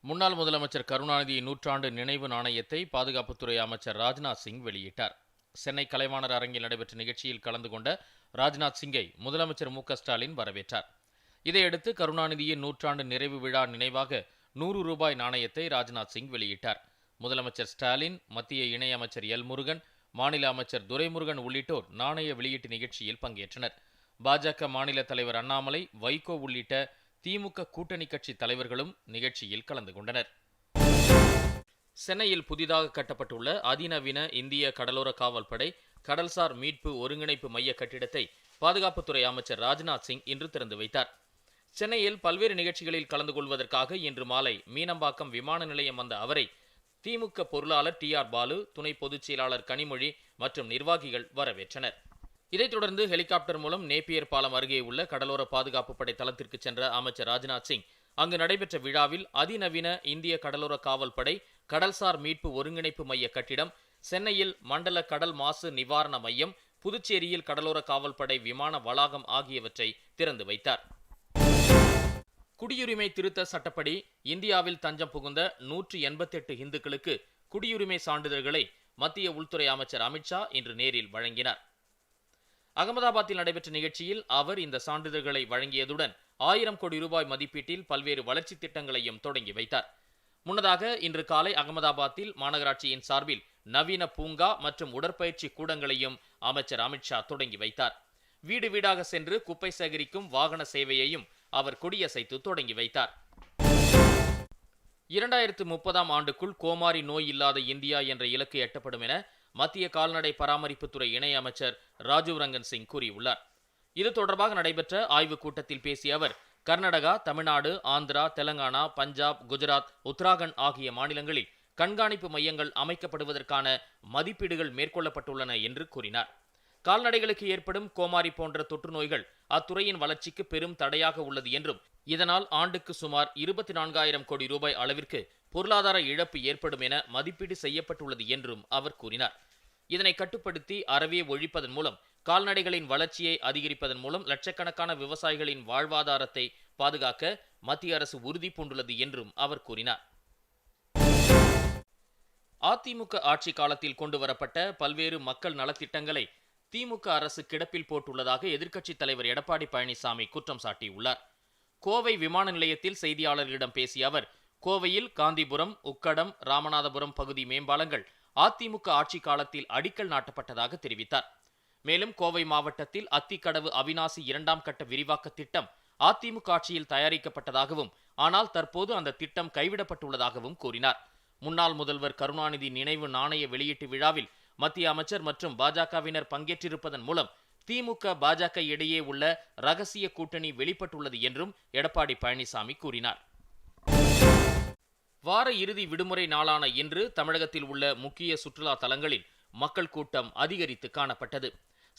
முன்னாள் முதலமைச்சர் கருணாநிதியின் நூற்றாண்டு நினைவு நாணயத்தை பாதுகாப்புத்துறை அமைச்சர் ராஜ்நாத் சிங் வெளியிட்டார். சென்னை கலைவாணர் அரங்கில் நடைபெற்ற நிகழ்ச்சியில் கலந்து கொண்ட ராஜ்நாத் சிங்கை முதலமைச்சர் மு ஸ்டாலின் வரவேற்றார். இதையடுத்து கருணாநிதியின் நூற்றாண்டு நிறைவு விழா நினைவாக நூறு ரூபாய் நாணயத்தை ராஜ்நாத் சிங் வெளியிட்டார். முதலமைச்சர் ஸ்டாலின் மத்திய இணையமைச்சர் எல் முருகன் மாநில அமைச்சர் துரைமுருகன் உள்ளிட்டோர் நாணய வெளியீட்டு நிகழ்ச்சியில் பங்கேற்றனர். பாஜக மாநில தலைவர் அண்ணாமலை வைகோ உள்ளிட்ட திமுக கூட்டணி கட்சி தலைவர்களும் நிகழ்ச்சியில் கலந்து கொண்டனர். சென்னையில் புதிதாக கட்டப்பட்டுள்ள அதிநவீன இந்திய கடலோர காவல்படை கடல்சார் மீட்பு ஒருங்கிணைப்பு மைய கட்டிடத்தை பாதுகாப்புத்துறை அமைச்சர் ராஜ்நாத் சிங் இன்று திறந்து வைத்தார். சென்னையில் பல்வேறு நிகழ்ச்சிகளில் கலந்து கொள்வதற்காக இன்று மாலை மீனம்பாக்கம் விமான நிலையம் வந்த அவரை திமுக பொருளாளர் டி ஆர் பாலு துணை பொதுச் செயலாளர் கனிமொழி மற்றும் நிர்வாகிகள் வரவேற்றனர். இதைத் தொடர்ந்து ஹெலிகாப்டர் மூலம் நேப்பியர் பாலம் அருகே உள்ள கடலோர பாதுகாப்பு படை தளத்திற்கு சென்ற அமைச்சர் ராஜ்நாத் சிங் அங்கு நடைபெற்ற விழாவில் அதிநவீன இந்திய கடலோர காவல் படை கடல்சார் மீட்பு ஒருங்கிணைப்பு மைய கட்டிடம் சென்னையில் மண்டல கடல் மாசு நிவாரண மையம் புதுச்சேரியில் கடலோர காவல்படை விமான வளாகம் ஆகியவற்றை திறந்து வைத்தார். குடியுரிமை திருத்த சட்டப்படி இந்தியாவில் தஞ்சம் புகுந்த நூற்றி எண்பத்தெட்டு இந்துக்களுக்கு குடியுரிமை சான்றிதழ்களை மத்திய உள்துறை அமைச்சர் அமித்ஷா இன்று நேரில் வழங்கினார். அகமதாபாத்தில் நடைபெற்ற நிகழ்ச்சியில் அவர் இந்த சான்றிதழ்களை வழங்கியதுடன் ஆயிரம் கோடி ரூபாய் மதிப்பீட்டில் பல்வேறு வளர்ச்சி திட்டங்களையும் தொடங்கி வைத்தார். முன்னதாக இன்று காலை அகமதாபாத்தில் மாநகராட்சியின் சார்பில் நவீன பூங்கா மற்றும் உடற்பயிற்சி கூடங்களையும் அமைச்சர் அமித்ஷா தொடங்கி வைத்தார். வீடு வீடாக சென்று குப்பை சேகரிக்கும் வாகன சேவையையும் அவர் கொடியசைத்து தொடங்கி வைத்தார். இரண்டாயிரத்து முப்பதாம் ஆண்டுக்குள் கோமாரி நோய் இல்லாத இந்தியா என்ற இலக்கு எட்டப்படும் என மத்திய கால்நடை பராமரிப்புத்துறை இணை அமைச்சர் ராஜீவ் ரங்கன் சிங் கூறியுள்ளார். இது தொடர்பாக நடைபெற்ற ஆய்வுக் கூட்டத்தில் பேசிய அவர் கர்நாடகா தமிழ்நாடு ஆந்திரா தெலங்கானா பஞ்சாப் குஜராத் உத்தராகண்ட் ஆகிய மாநிலங்களில் கண்காணிப்பு மையங்கள் அமைக்கப்படுவதற்கான மதிப்பீடுகள் மேற்கொள்ளப்பட்டுள்ளன என்று கூறினார். கால்நடைகளுக்கு ஏற்படும் கோமாரி போன்ற தொற்று நோய்கள் அத்துறையின் வளர்ச்சிக்கு பெரும் தடையாக உள்ளது என்றும் இதனால் ஆண்டுக்கு சுமார் இருபத்தி நான்காயிரம் கோடி ரூபாய் அளவிற்கு பொருளாதார இழப்பு ஏற்படும் என மதிப்பீடு செய்யப்பட்டுள்ளது என்றும் அவர் கூறினார். இதனை கட்டுப்படுத்தி அறவே ஒழிப்பதன் மூலம் கால்நடைகளின் வளர்ச்சியை அதிகரிப்பதன் மூலம் லட்சக்கணக்கான விவசாயிகளின் வாழ்வாதாரத்தை பாதுகாக்க மத்திய அரசு உறுதி பூண்டுள்ளது என்றும் அவர் கூறினார். அதிமுக ஆட்சி காலத்தில் கொண்டு வரப்பட்ட பல்வேறு மக்கள் நலத்திட்டங்களை திமுக அரசு கிடப்பில் போட்டுள்ளதாக எதிர்க்கட்சித் தலைவர் எடப்பாடி பழனிசாமி குற்றம் சாட்டியுள்ளார். கோவை விமான நிலையத்தில் செய்தியாளர்களிடம் பேசிய அவர் கோவையில் காந்திபுரம் உக்கடம் ராமநாதபுரம் பகுதி மேம்பாலங்கள் அதிமுக ஆட்சி காலத்தில் அடிக்கல் நாட்டப்பட்டதாக தெரிவித்தார். மேலும் கோவை மாவட்டத்தில் அத்திக்கடவு அவினாசி இரண்டாம் கட்ட விரிவாக்க திட்டம் அதிமுக ஆட்சியில் தயாரிக்கப்பட்டதாகவும் ஆனால் தற்போது அந்த திட்டம் கைவிடப்பட்டுள்ளதாகவும் கூறினார். முன்னாள் முதல்வர் கருணாநிதி நினைவு நாணய வெளியீட்டு விழாவில் மத்திய அமைச்சர் மற்றும் பாஜகவினர் பங்கேற்றிருப்பதன் மூலம் திமுக பாஜக இடையே உள்ள ரகசிய கூட்டணி வெளிப்பட்டுள்ளது என்றும் எடப்பாடி பழனிசாமி கூறினார். வார இறுதி விடுமுறை நாளான இன்று தமிழகத்தில் உள்ள முக்கிய சுற்றுலா தலங்களில் மக்கள் கூட்டம் அதிகரித்து காணப்பட்டது.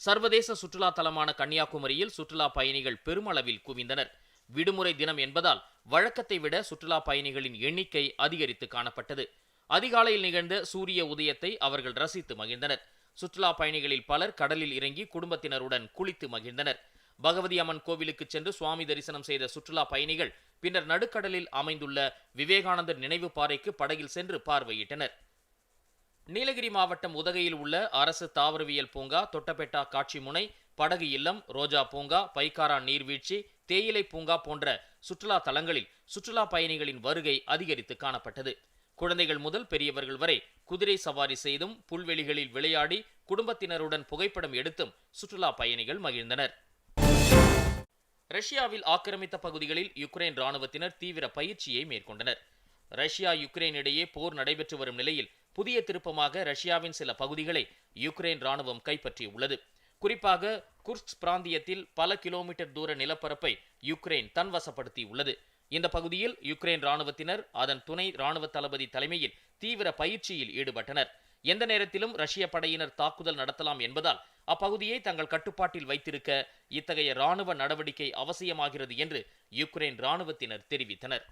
சர்வதேச சுற்றுலா தலமான கன்னியாகுமரியில் சுற்றுலா பயணிகள் பெருமளவில் குவிந்தனர். விடுமுறை தினம் என்பதால் வழக்கத்தை விட சுற்றுலா பயணிகளின் எண்ணிக்கை அதிகரித்து காணப்பட்டது. அதிகாலையில் நிகழ்ந்த சூரிய உதயத்தை அவர்கள் ரசித்து மகிழ்ந்தனர். சுற்றுலா பயணிகளில் பலர் கடலில் இறங்கி குடும்பத்தினருடன் குளித்து மகிழ்ந்தனர். பகவதி அம்மன் கோவிலுக்கு சென்று சுவாமி தரிசனம் செய்த சுற்றுலா பயணிகள் பின்னர் நடுக்கடலில் அமைந்துள்ள விவேகானந்தர் நினைவு பாறைக்கு படகில் சென்று பார்வையிட்டனர். நீலகிரி மாவட்டம் உதகையில் உள்ள அரசு தாவரவியல் பூங்கா தொட்டபெட்டா காட்சி முனை படகு இல்லம் ரோஜா பூங்கா பைக்காரா நீர்வீழ்ச்சி தேயிலை பூங்கா போன்ற சுற்றுலா தலங்களில் சுற்றுலா பயணிகளின் வருகை அதிகரித்து காணப்பட்டது. குழந்தைகள் முதல் பெரியவர்கள் வரை குதிரை சவாரி செய்தும் புல்வெளிகளில் விளையாடி குடும்பத்தினருடன் புகைப்படம் எடுத்தும் சுற்றுலா பயணிகள் மகிழ்ந்தனர். ரஷ்யாவில் ஆக்கிரமித்த பகுதிகளில் யுக்ரைன் ராணுவத்தினர் தீவிர பயிற்சியை மேற்கொண்டனர். ரஷ்யா யுக்ரைன் இடையே போர் நடைபெற்று வரும் நிலையில் புதிய திருப்பமாக ரஷ்யாவின் சில பகுதிகளை யுக்ரைன் ராணுவம் கைப்பற்றியுள்ளது. குறிப்பாக குர்ஸ்க் பிராந்தியத்தில் பல கிலோமீட்டர் தூர நிலப்பரப்பை யுக்ரைன் தன்வசப்படுத்தியுள்ளது. இந்த பகுதியில் யுக்ரைன் ராணுவத்தினர் அதன் துணை ராணுவ தளபதி தலைமையில் தீவிர பயிற்சியில் ஈடுபட்டனர். எந்த நேரத்திலும் ரஷ்ய படையினர் தாக்குதல் நடத்தலாம் என்பதால் அப்பகுதியை தங்கள் கட்டுப்பாட்டில் வைத்திருக்க இத்தகைய ராணுவ நடவடிக்கை அவசியமாகிறது என்று யுக்ரைன் ராணுவத்தினர் தெரிவித்தனர்.